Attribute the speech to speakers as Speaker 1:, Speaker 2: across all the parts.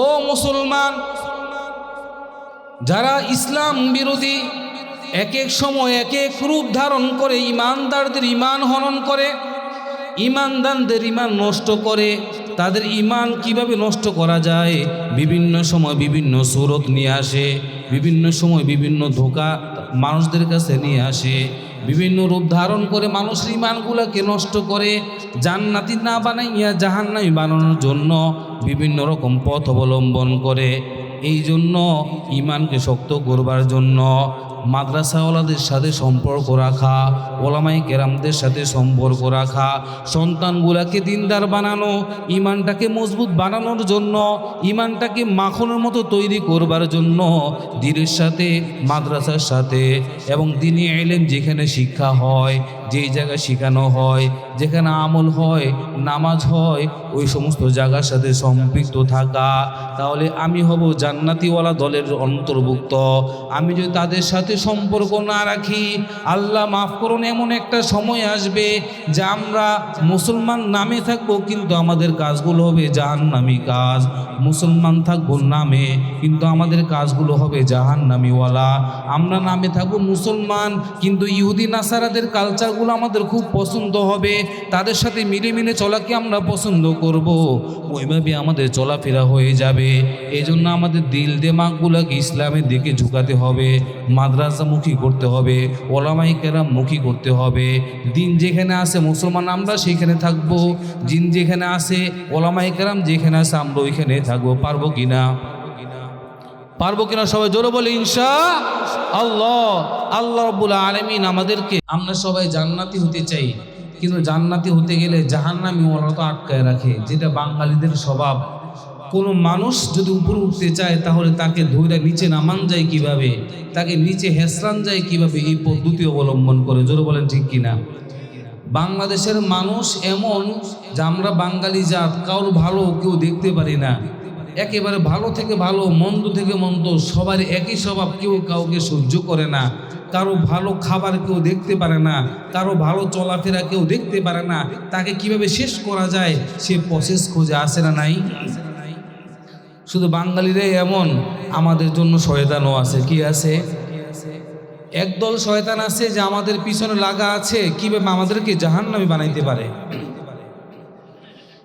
Speaker 1: ও মুসলমান, যারা ইসলাম বিরোধী, এক এক সময় এক এক রূপ ধারণ করে ইমানদারদের ইমান হরণ করে ইমানদানদের ইমান নষ্ট করে, তাদের ইমান কীভাবে নষ্ট করা যায়? বিভিন্ন সময় বিভিন্ন সুরত নিয়ে আসে, বিভিন্ন সময় বিভিন্ন ধোকা মানুষদের কাছে নিয়ে আসে। বিভিন্ন রূপ ধারণ করে মানুষের ইমানগুলোকে নষ্ট করে, জান্নাতি না বানাইয়া জাহান্নাই বানানোর জন্য বিভিন্ন রকম পথ অবলম্বন করে। এই জন্য ইমানকে শক্ত করবার জন্য মাদ্রাসাওয়ালাদের সাথে সম্পর্ক রাখা ওলামাই কেরামদের সাথে সম্পর্ক রাখা, সন্তানগুলাকে দিনদার বানানো, ইমানটাকে মজবুত বানানোর জন্য, ইমানটাকে মাখনের মতো তৈরি করবার জন্য দিনের সাথে, মাদ্রাসার সাথে এবং দিনে এলেন যেখানে শিক্ষা হয় যেই জায়গায় শেখানো হয়, যেখানে আমল হয়, নামাজ হয়, ওই সমস্ত জায়গার সাথে সম্পৃক্ত থাকা। তাহলে আমি হব জান্নাতিওয়ালা দলের অন্তর্ভুক্ত। আমি যদি তাদের সাথে সম্পর্ক না রাখি, আল্লাহ মাফ করুন, এমন একটা সময় আসবে যে আমরা মুসলমান নামে থাকব, কিন্তু আমাদের কাজগুলো হবে জাহান্নামি কাজ। মুসলমান থাকব নামে, কিন্তু আমাদের কাজগুলো হবে জাহান জাহান্নামিওয়ালা। আমরা নামে থাকব মুসলমান, কিন্তু ইহুদি নাসারাদের কালচারগুলো আমাদের খুব পছন্দ হবে। তাদের সাথে মিলে মিলে চলাকে আমরা পছন্দ করব। ওইভাবে আমাদের চলাফেরা হয়ে যাবে। এই জন্য আমাদের দিল দেমাগগুলোকে ইসলামের দিকে ঝুঁকাতে হবে, মাদ্রাসামুখী করতে হবে ওলামাই কেরাম মুখী করতে হবে। দিন যেখানে আসে মুসলমান আমরা সেখানে থাকব, জিন যেখানে আসে ওলামাই কেরাম যেখানে আসে আমরা ওইখানে থাকব, পারব কিনা? পারব কিনা সবাই জোরে বলে, ইনশা আল্লাহ। আল্লাহ রব্বুল আলমিন আমাদেরকে, আমরা সবাই জান্নাতি হতে চাই। কিন্তু জান্নাতি হতে গেলে জাহান্নামি ওরা তো আটকায় রাখে, যেটা বাঙালিদের স্বভাব। কোনো মানুষ যদি উপরে উঠতে চায়, তাহলে তাকে ধৈর্য নিচে নামান যায় কীভাবে? তাকে নিচে হেসরান যায় কীভাবে? এই পদ্ধতি অবলম্বন করে, জোরে বলেন ঠিক কিনা? বাংলাদেশের মানুষ এমন যে আমরা বাঙালি জাত, কারও ভালো কেউ দেখতে পারি না। একেবারে ভালো থেকে ভালো, মন্দ থেকে মন্দ, সবার একই স্বভাব, কেউ কাউকে সহ্য করে না। কারও ভালো খাবার কেউ দেখতে পারে না, কারও ভালো চলাফেরা কেউ দেখতে পারে না। তাকে কীভাবে শেষ করা যায়, সে প্রসেস খোঁজে আসে না নাই। শুধু বাঙালিরাই এমন, আমাদের জন্য শয়তানও আছে। কি আছে? একদল শয়তান আছে যে আমাদের পিছনে লাগা আছে কীভাবে আমাদেরকে জাহান্নামী বানাইতে পারে?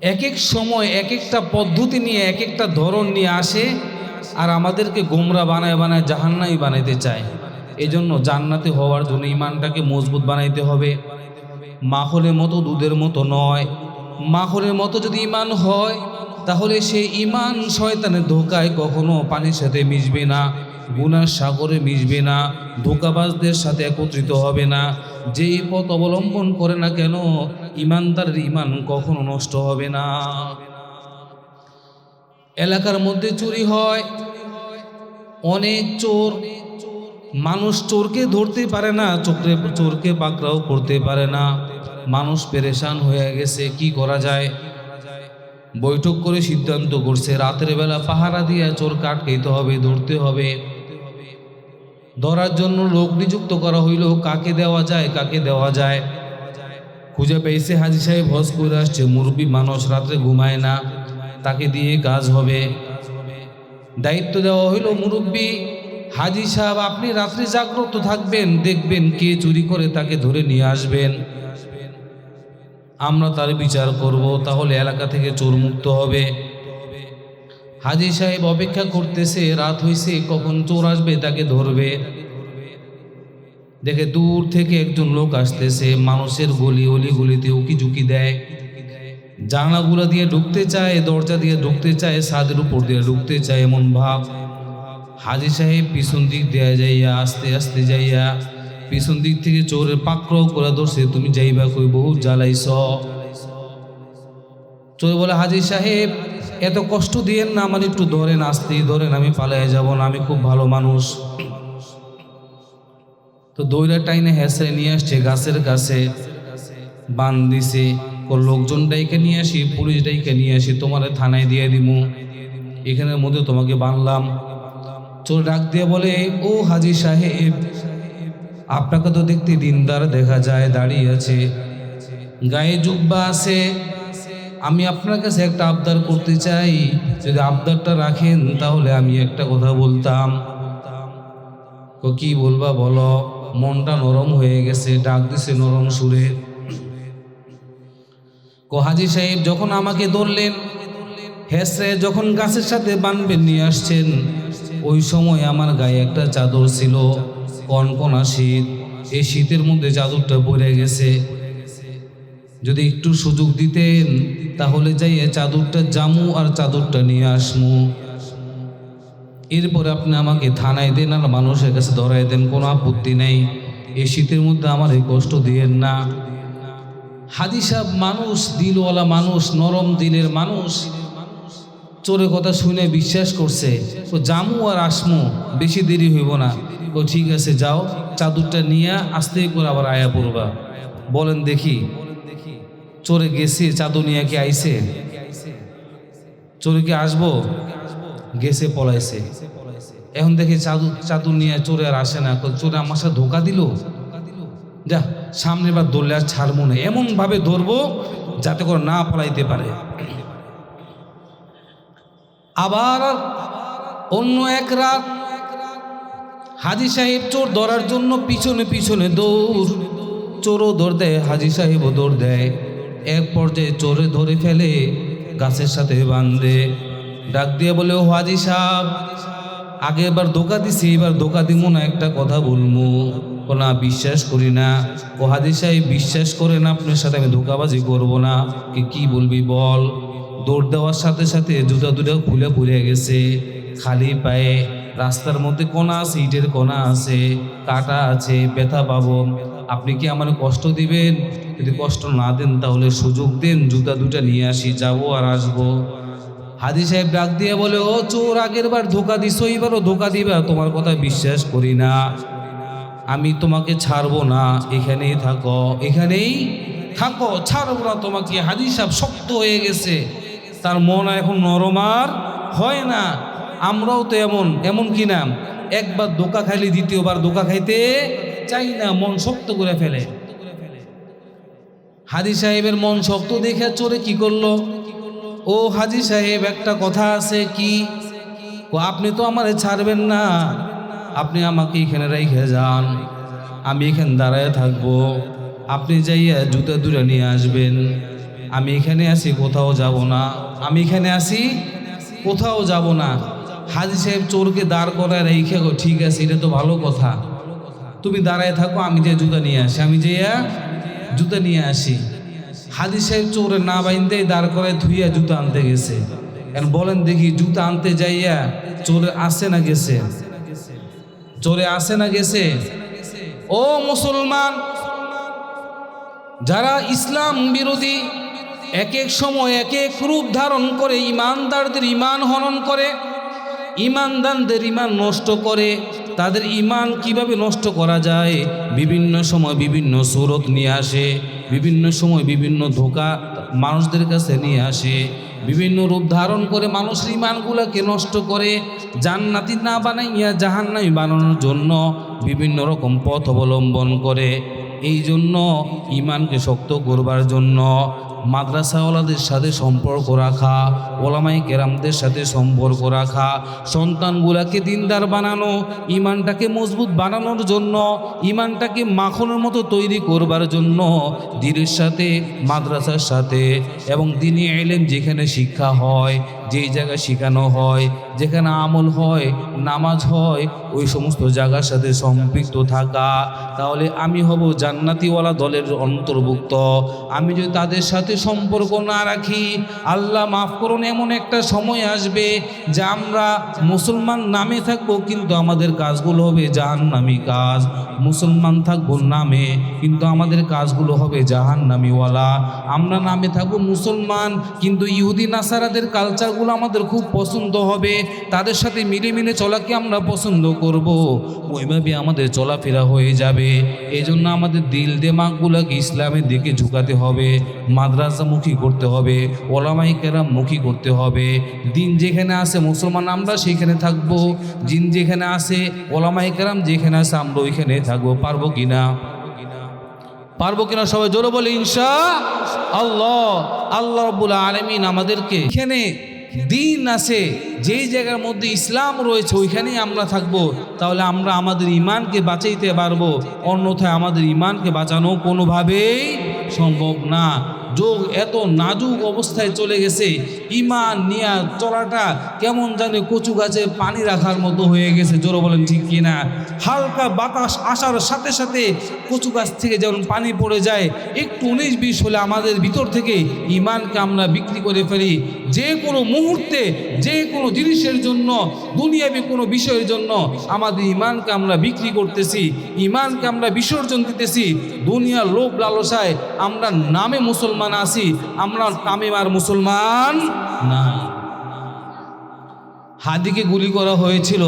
Speaker 1: এক এক সময় এক একটা পদ্ধতি নিয়ে এক একটা ধরন নিয়ে আসে আর আমাদেরকে গোমরা বানায় বানায় জাহান্নামী বানাইতে চায়। এই জন্য জান্নাতে হওয়ার জন্য ইমানটাকে মজবুত বানাইতে হবে। মাখনের মতো দুধের মতো নয়। মাখনের মতো যদি ইমান হয়, তাহলে সে ইমান শয়তানের ধোকায় কখনো পানির সাথে মিশবে না। গুনার সাগরে মিশবে না, ধোকাবাজদের সাথে একত্রিত হবে না। যেই পথ অবলম্বন করে না কেন ইমানদারের ইমান কখনো নষ্ট হবে না। এলাকার মধ্যে চুরি হয়। অনেক চোর। মানুষ চোরকে ধরতে পারে না, চোখে, চোরকে পাকড়াও করতে পারে না। মানুষ পেরেশান হয়ে গেছে, কি করা যায়? বৈঠক করে সিদ্ধান্ত করছে রাতের বেলা পাহারা দিয়ে চোর কাটকেতে হবে, ধরতে হবে। ধরার জন্য লোক নিযুক্ত করা হইল। কাকে দেওয়া যায়, কাকে দেওয়া যায়? খুঁজে পেয়েছে হাজি সাহেব, হজ করে আসছে। মুরব্বী মানুষ রাত্রে ঘুমায় না। তাকে দিয়ে কাজ হবে। দায়িত্ব দেওয়া হইল মুরব্বী। হাজি সাহেব, আপনি রাত্রে জাগ্রত থাকবেন, দেখবেন কে চুরি করে তাকে ধরে নিয়ে আসবেন। আমরা তার বিচার করব, তাহলে এলাকা থেকে চোর মুক্ত হবে। হাজি সাহেব অপেক্ষা করতেছে, রাত হইছে, কখন চোর আসবে তাকে ধরবে। দেখে দূর থেকে একজন লোক আসতেছে, মানুষের গলি অলি গলিতে উকি ঝুঁকি দেয়। জানলাগুলো দিয়ে ঢুকতে চায়, দরজা দিয়ে ঢুকতে চায়, ছাদের উপর দিয়ে ঢুকতে চায়, এমন ভাব। হাজি সাহেব পিছন দিক দেয়া যাইয়া, আস্তে আস্তে যাইয়া পিছন দিক থেকে চোরের পাকড়াও করে ধরছে, তুমি যাইবা কই বহু জ্বালাইছ? চোর বলে, হাজি সাহেব এত কষ্ট দিয়েন না, আমার একটু ধরেন, আসতেই ধরেন, আমি পালাই যাব না, আমি খুব ভালো মানুষ। তো দইরা টাইনে হেসে নিয়ে আসছে, গাছের কাছে বান দিছে ও লোকজন ডাইকে নিয়ে আসি, পুলিশ ডাইকে নিয়ে আসি, তোমার থানায় দিয়ে দিমু। এখানের মধ্যে তোমাকে বানলাম। চোর ডাক দিয়ে বলে, ও হাজি সাহেব, আপনাকে তো দেখতে দিনদার দেখা যায়, দাঁড়িয়ে আছে। গায়ে জুব্বা আছে আমি আপনার কাছে একটা আবদার করতে চাই। যদি আবদারটা রাখেন, তাহলে আমি একটা কথা বলতাম। কি বলবা বলো? মনটা নরম হয়ে গেছে, ডাক দিছে নরম সুরে। হাজি সাহেব, যখন আমাকে ধরলেন, হেসে যখন গাছের সাথে বানবেন নিয়ে আসছেন, ওই সময় আমার গায়ে একটা চাদর ছিল, কনকনা শীত। এই শীতের মধ্যে চাদরটা পড়ে গেছে। যদি একটু সুযোগ দিতেন, তাহলে যাই চাদরটা জামু আর চাদরটা নিয়ে আসমু। এরপরে আপনি আমাকে থানায় দেন আর মানুষের কাছে ধরাই দেন, কোনো আপত্তি নেই। এই শীতের মধ্যে আমার এই কষ্ট দিয়েন না। হাদি মানুষ, দিলওয়ালা মানুষ, নরম দিলের মানুষ। চোরের কথা শুনে বিশ্বাস করছে তো জামু আর আসমু, বেশি দেরি হইব না। ও ঠিক আছে, যাও, চাদরটা নিয়ে আসতেই করে আবার আয়া পড়বা। বলেন দেখি চোরে গেছে চাদর নিয়ে কি আইসে চোরে কি আসব? গেছে, পলাইছে। এখন দেখি চাদু চাদর নিয়ে চোরে আর আসে না। চোরে আমার সাথে ধোকা দিল? যা, সামনে বার ধরলে আর ছাড়বো না। এমন ভাবে ধরবো যাতে করে না পলাইতে পারে। আবার অন্য এক রাত হাজি সাহেব চোর ধরার জন্য পিছনে পিছনে দৌড়। চোরও দৌড় দেয়, হাজি সাহেবও দৌড় দেয়। এক পর্যায়ে চোরে ধরে ফেলে গাছের সাথে বাঁধে। ডাক দিয়ে বলে হাজি সাহেব, আগে এবার ধোকা দিছি, এবার ধোকা দিব না, একটা কথা বলব না, বিশ্বাস করি না। ও হাজি সাহেব, বিশ্বাস করে না আপনার সাথে আমি ধোকাবাজি করব না। কি কি বলবি বল? দৌড় দেওয়ার সাথে সাথে জুতা দুটা খুলে পড়ে গেছে। খালি পায়ে রাস্তার মধ্যে কোনা আছে, ইটের কোনা আছে, কাটা আছে, ব্যথা পাবো। আপনি কি আমার কষ্ট দিবেন? যদি কষ্ট না দেন তাহলে সুযোগ দেন, জুতা দুটা নিয়ে আসি, যাব আর আসব। হাজি সাহেব ডাক দিয়ে বলে, ও চোর, আগের বার ধোকা দিছো এবারও ধোকা দিবা? তোমার কথা বিশ্বাস করি না। আমি তোমাকে ছাড়বো না। এখানেই থাকো এখানেই থাকো। ছাড়বো না তোমাকে। হাজি সাহেব শক্ত হয়ে গেছে। তার মন এখন নরম আর হয় না। আমরাও তো এমন এমন কি না? একবার দোকা খাইলে দ্বিতীয়বার দোকা খাইতে চাই না, মন শক্ত করে ফেলে। হাজি সাহেবের মন শক্ত দেখে চোরে কি করল? ও হাজি সাহেব, একটা কথা আছে কি? ও, আপনি তো আমারে ছাড়বেন না। আপনি আমাকে এখানে রেখে যান। আমি এখানে দাঁড়ায় থাকব। আপনি যাইয়া জুতা দূরে নিয়ে আসবেন। আমি এখানে আসি কোথাও যাব না। আমি এখানে আসি কোথাও যাব না। হাজি সাহেব চোরকে দাঁড় করায় রেখে ঠিক আছে, এটা তো ভালো কথা। তুমি দাঁড়ায় থাকো, আমি যে জুতা নিয়ে আসি। আমি যেয়া জুতা নিয়ে আসি। হাজি সাহেব চোরে না বাইন্দে দাঁড় করে ধুইয়া জুতা আনতে গেছে। এখন বলেন দেখি, জুতা আনতে যাইয়া চোরে আসে না গেছে? চোরে আসে না গেছে? ও মুসলমান, যারা ইসলাম বিরোধী, এক এক সময় এক এক রূপ ধারণ করে, ইমানদারদের ইমান হনন করে ইমানদারদের ইমান নষ্ট করে, তাদের ইমান কীভাবে নষ্ট করা যায়? বিভিন্ন সময় বিভিন্ন সুরত নিয়ে আসে, বিভিন্ন সময় বিভিন্ন ধোকা মানুষদের কাছে নিয়ে আসে, বিভিন্ন রূপ ধারণ করে মানুষের ইমানগুলোকে নষ্ট করে, জান্নাতি না বানাইয়া জাহান্নামি বানানোর জন্য বিভিন্ন রকম পথ অবলম্বন করে। এই জন্য ইমানকে শক্ত করবার জন্য মাদ্রাসাওয়ালাদের সাথে সম্পর্ক রাখা ওলামাই কেরামদের সাথে সম্পর্ক রাখা, সন্তানগুলাকে দিনদার বানানো, ইমানটাকে মজবুত বানানোর জন্য, ইমানটাকে মাখনের মতো তৈরি করবার জন্য দিনের সাথে, মাদ্রাসার সাথে এবং দিনে এলেন যেখানে শিক্ষা হয়, যেই জায়গায় শেখানো হয়, যেখানে আমল হয়, নামাজ হয়, ওই সমস্ত জায়গার সাথে সম্পৃক্ত থাকা। তাহলে আমি হব জান্নাতিওয়ালা দলের অন্তর্ভুক্ত। আমি যদি তাদের সাথে সম্পর্ক না রাখি, আল্লাহ মাফ করুন, এমন একটা সময় আসবে যে আমরা মুসলমান নামে থাকব, কিন্তু আমাদের কাজগুলো হবে জাহান্নামি কাজ। মুসলমান থাকব নামে, কিন্তু আমাদের কাজগুলো হবে জাহান্নামিওয়ালা। আমরা নামে থাকব মুসলমান, কিন্তু ইহুদি, নাসারাদের কালচারগুলো আমাদের খুব পছন্দ হবে। তাদের সাথে মিলে মিলে চলাকে আমরা পছন্দ করব? ওইভাবে আমাদের চলাফেরা হয়ে যাবে। এই জন্য আমাদের দিল দেমাগগুলোকে ইসলামের দিকে ঝুঁকাতে হবে। মাদ্রাসামুখী করতে হবে ওলামাই কেরাম মুখী করতে হবে। দিন যেখানে আসে মুসলমান, আমরা সেখানে থাকব। জিন যেখানে আসে ওলামাই কেরাম যেখানে আসে আমরা ওইখানে থাকব। পারব কি না? পারব কিনা সবাই জোরে বলে, ইনশা আল্লাহ। আল্লাহ রব্বুল আলমিন আমাদেরকে এখানে দিন আছে, যেই জায়গার মধ্যে ইসলাম রয়েছে, ওইখানেই আমরা থাকব। তাহলে আমরা আমাদের ইমানকে বাঁচাইতে পারব। অন্যথায় আমাদের ইমানকে বাঁচানো কোনোভাবেই সম্ভব না। যোগ এত নাজুক অবস্থায় চলে গেছে ইমান নিয়া চলাটা কেমন জানে কচু গাছে পানি রাখার মতো হয়ে গেছে, জোরো বলেন ঠিক কিনা? হালকা বাতাস আসার সাথে সাথে কচু গাছ থেকে যেমন পানি পড়ে যায়, একটু উনিশ বিশ হলে আমাদের ভিতর থেকে ইমানকে আমরা বিক্রি করে ফেলি। যে কোনো মুহূর্তে, যে কোনো জিনিসের জন্য, দুনিয়াবি কোনো বিষয়ের জন্য আমাদের ইমানকে আমরা বিক্রি করতেছি ইমানকে আমরা বিসর্জন দিতেছি। দুনিয়ার লোভ লালসায় আমরা নামে মুসলমান আছি, আমরা তামিমার মুসলমান না। হাদিকে গুলি করা হয়েছিল,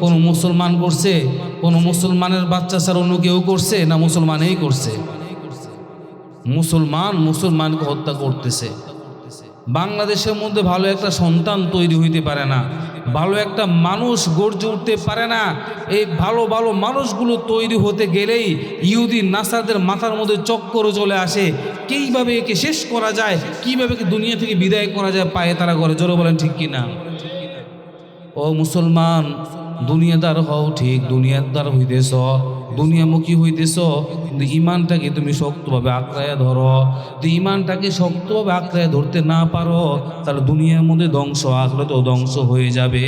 Speaker 1: কোনো মুসলমান করছে, কোনো মুসলমানের বাচ্চা ছাড়া অন্য কেউ করছে, না মুসলমানেই করছে? মুসলমান মুসলমানকে হত্যা করতেছে। বাংলাদেশের মধ্যে ভালো একটা সন্তান তৈরি হইতে পারে না। ভালো একটা মানুষ গর্জে উঠতে পারে না। এই ভালো ভালো মানুষগুলো তৈরি হতে গেলেই ইহুদি নাসাদের মাথার মধ্যে চক্কর চলে আসে। কীভাবে একে শেষ করা যায়? কীভাবে একে দুনিয়া থেকে বিদায় করা যায় পায়ে তারা করে জোরে বলেন ঠিক কিনা? ও মুসলমান দুনিয়াদার হও ঠিক দুনিয়াদার হইতেছ দুনিয়ামুখী হইতেছ, কিন্তু ইমানটাকে তুমি শক্তভাবে আঁকড়াইয়া ধরো। তো ইমানটাকে শক্তভাবে আঁকড়াইয়া ধরতে না পারো, তাহলে দুনিয়ার মধ্যে ধ্বংস আসলে তো ধ্বংস হয়ে যাবে।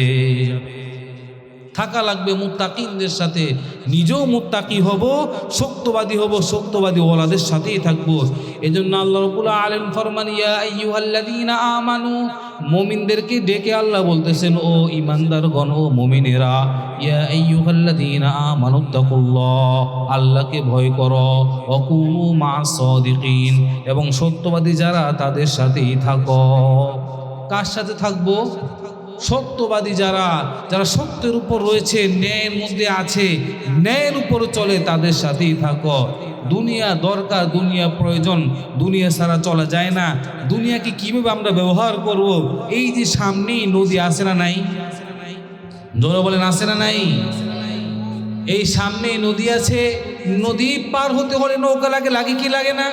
Speaker 1: থাকা লাগবে মুত্তাকিনদের সাথে। নিজেও মুত্তাকি হব শক্তবাদী হব শক্তবাদী ওলাদের সাথেই থাকব। এজন্য আল্লাহ রবুল্লা আলম ফরমান, ইয়া আমানু। মুমিনদেরকে ডেকে আল্লাহ বলতেছেন, ও ইমানদার গণ ও মুমিনেরা, ইয়া আইয়ুহাল্লাযীনা আমানু তাকুল্লাহ আল্লাহকে ভয় করো অকুনু মা সাদিকিন। এবং সত্যবাদী যারা, তাদের সাথেই থাকো। কার সাথে থাকব? সত্যবাদী যারা যারা সত্যের উপর রয়েছে, ন্যায়ের মধ্যে আছে, ন্যায়ের উপর চলে, তাদের সাথেই থাকো। দুনিয়া দরকার, দুনিয়া প্রয়োজন, দুনিয়া ছাড়া চলা যায় না। দুনিয়াকে কীভাবে আমরা ব্যবহার করব? এই যে সামনেই নদী আসে না নাই? জোরে বলেন আসে না নাই? এই সামনে নদী আছে, নদী পার হতে হলে নৌকা লাগে লাগে কি লাগে না?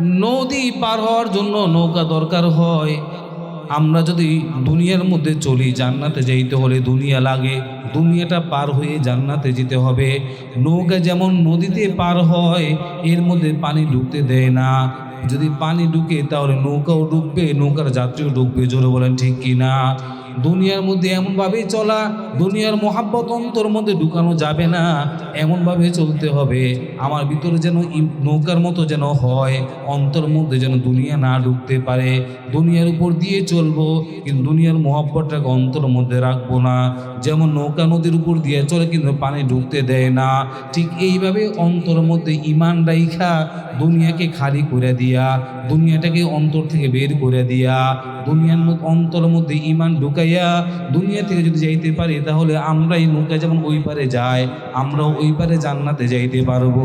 Speaker 1: নদী পার হওয়ার জন্য নৌকা দরকার হয়। আমরা যদি দুনিয়ার মধ্যে চলি, জান্নাতে যেতে হলে দুনিয়া লাগে, দুনিয়াটা পার হয়ে জান্নাতে যেতে হবে। নৌকা যেমন নদীতে পার হয়, এর মধ্যে পানি ঢুকতে দেয় না। যদি পানি ঢুকে তাহলে নৌকাও ডুববে, নৌকার যাত্রীও ডুববে, জোরে বলেন ঠিক কি না দুনিয়ার মধ্যে এমনভাবেই চলা, দুনিয়ার মহাব্বত অন্তর মধ্যে ঢুকানো যাবে না। এমনভাবে চলতে হবে। আমার ভিতরে যেন নৌকার মতো যেন হয়, অন্তর মধ্যে যেন দুনিয়া না ঢুকতে পারে। দুনিয়ার উপর দিয়ে চলবো, কিন্তু দুনিয়ার মহাব্বতটাকে অন্তর মধ্যে রাখব না। যেমন নৌকা নদীর উপর দিয়ে চলে, কিন্তু পানি ঢুকতে দেয় না। ঠিক এইভাবে অন্তর মধ্যে ইমান রাইখা, দুনিয়াকে খালি করে দিয়া, দুনিয়াটাকে অন্তর থেকে বের করে দিয়া, দুনিয়ার অন্তর মধ্যে ইমান ঢুকাইয়া দুনিয়া থেকে যদি যাইতে পারি, তাহলে আমরা এই নৌকা যেমন ওই পারে যাই আমরাও ওই পারে জান্নাতে যাইতে পারব।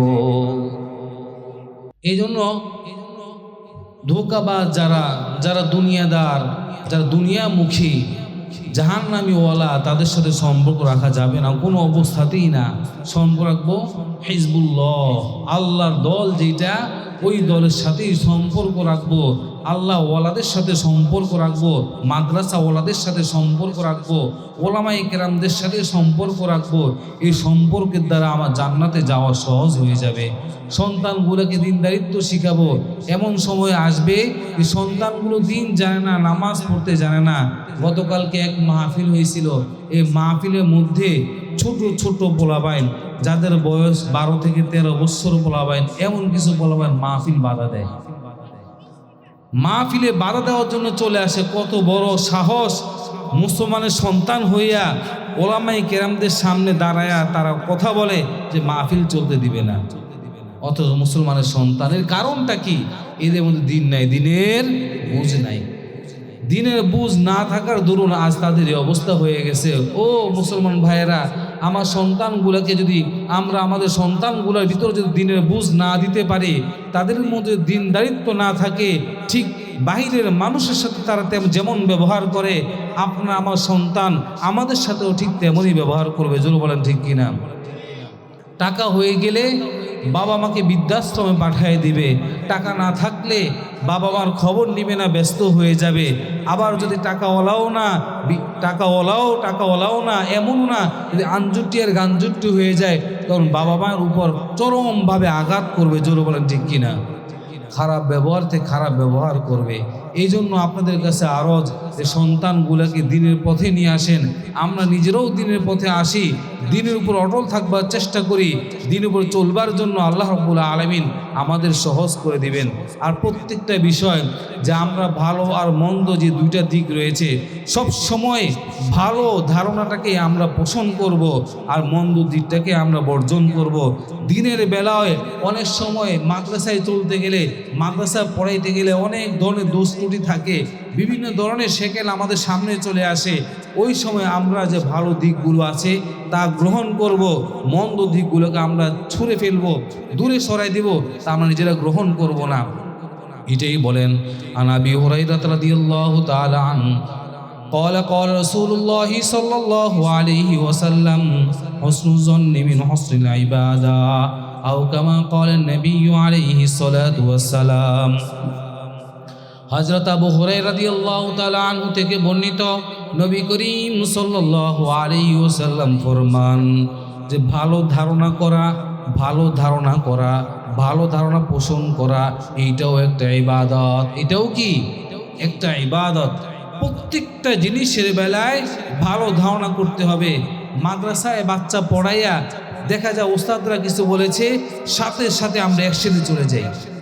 Speaker 1: এই জন্য ধোকাবাজ যারা যারা দুনিয়াদার, যারা দুনিয়ামুখী জাহান্নামি ওয়ালা তাদের সাথে সম্পর্ক রাখা যাবে না। কোনো অবস্থাতেই না। সম্পর্ক রাখব হিজবুল্লাহ, আল্লাহর দল যেটা ওই দলের সাথেই সম্পর্ক রাখব। আল্লাহ ওয়ালাদের সাথে সম্পর্ক রাখব, মাদ্রাসা ওয়ালাদের সাথে সম্পর্ক রাখব ওলামাই কেরামদের সাথে সম্পর্ক রাখব, এই সম্পর্কের দ্বারা আমার জান্নাতে যাওয়া সহজ হয়ে যাবে। সন্তানগুলোকে দিনদারিত্ব শিখাবো, এমন সময় আসবে যে সন্তানগুলো দিন জানে না, নামাজ পড়তে জানে না। গতকালকে এক মাহফিল হয়েছিল, এই মাহফিলের মধ্যে ছোট ছোট পোলাবাইন যাদের বয়স বারো থেকে তেরো বছর পোলাবাইন এমন কিছু পোলাবাইন মাহফিল বাধা দেয়। মাহফিলে বাধা দেওয়ার জন্য চলে আসে। কত বড় সাহস। মুসলমানের সন্তান হইয়া ওলামাই কেরামদের সামনে দাঁড়ায়া তারা কথা বলে যে মাহফিল চলতে দিবে না। অথচ মুসলমানের সন্তানের কারণটা কি? এদের মধ্যে দিন নাই, দিনের বুঝ নাই। দিনের বুঝ না থাকার দরুন আজ তাদের অবস্থা হয়ে গেছে। ও মুসলমান ভাইয়েরা আমার সন্তানগুলোকে যদি আমরা আমাদের সন্তানগুলোর ভিতরে যদি দিনের বুঝ না দিতে পারি, তাদের মধ্যে দিনদারিত্ব না থাকে, ঠিক বাহিরের মানুষের সাথে তারা তেমন যেমন ব্যবহার করে, আপনার আমার সন্তান আমাদের সাথেও ঠিক তেমনই ব্যবহার করবে। জোর বলেন ঠিক কিনা? টাকা হয়ে গেলে বাবা মাকে বৃদ্ধাশ্রমে পাঠিয়ে দিবে। টাকা না থাকলে বাবা মার খবর নিবে না, ব্যস্ত হয়ে যাবে। আবার যদি টাকাওয়ালাও না, বি- টাকাওয়ালাও টাকাওয়ালাও না, এমন না, যদি আঞ্জুটি আর গাঞ্জুটি হয়ে যায়, তখন বাবা মায়ের উপর চরমভাবে আঘাত করবে। জোরে বলেন, ঠিক কিনা? খারাপ ব্যবহার থেকে খারাপ ব্যবহার করবে। এই জন্য আপনাদের কাছে আরজ যে সন্তানগুলোকে দিনের পথে নিয়ে আসেন, আমরা নিজেরাও দিনের পথে আসি, দিনের উপর অটল থাকবার চেষ্টা করি, দিনের উপর চলবার জন্য আল্লাহ রব্বুল্লাহ আলমিন আমাদের সহজ করে দিবেন। আর প্রত্যেকটা বিষয় যে আমরা ভালো আর মন্দ যে দুইটা দিক রয়েছে, সব সময় ভালো ধারণাটাকে আমরা পোষণ করব আর মন্দ দিকটাকে আমরা বর্জন করব। দিনের বেলায় অনেক সময় মাদ্রাসায় চলতে গেলে মাদ্রাসায় পড়াইতে গেলে অনেক ধরনের দোষ ত্রুটি থাকে। বিভিন্ন ধরনের সেকেল আমাদের সামনে চলে আসে। ওই সময় আমরা যে ভালো দিকগুলো আছে তা গ্রহণ করব মন্দ দিকগুলোকে আমরা ছুঁড়ে ফেলবো দূরে সরাই দিব তা আমরা নিজেরা গ্রহণ করব না এটাই বলেন আনাবি হুরাইরাত রাদিয়াল্লাহু তাআলা আন قال قال رسول الله صلى الله عليه وسلم حسن الظن من حسن العبادة أو كما قال النبي عليه الصلاة والسلام হজরত আবু হুরাই রাদিয়াল্লাহু থেকে বর্ণিত নবী করিম ওয়াসাল্লাম ফরমান যে ভালো ধারণা করা, ভালো ধারণা করা, ভালো ধারণা পোষণ করা, এইটাও একটা ইবাদত। এটাও কি? একটা ইবাদত। প্রত্যেকটা জিনিসের বেলায় ভালো ধারণা করতে হবে। মাদ্রাসায় বাচ্চা পড়াইয়া দেখা যায় ওস্তাদরা কিছু বলেছে, সাথে সাথে আমরা একসাথে চলে যাই।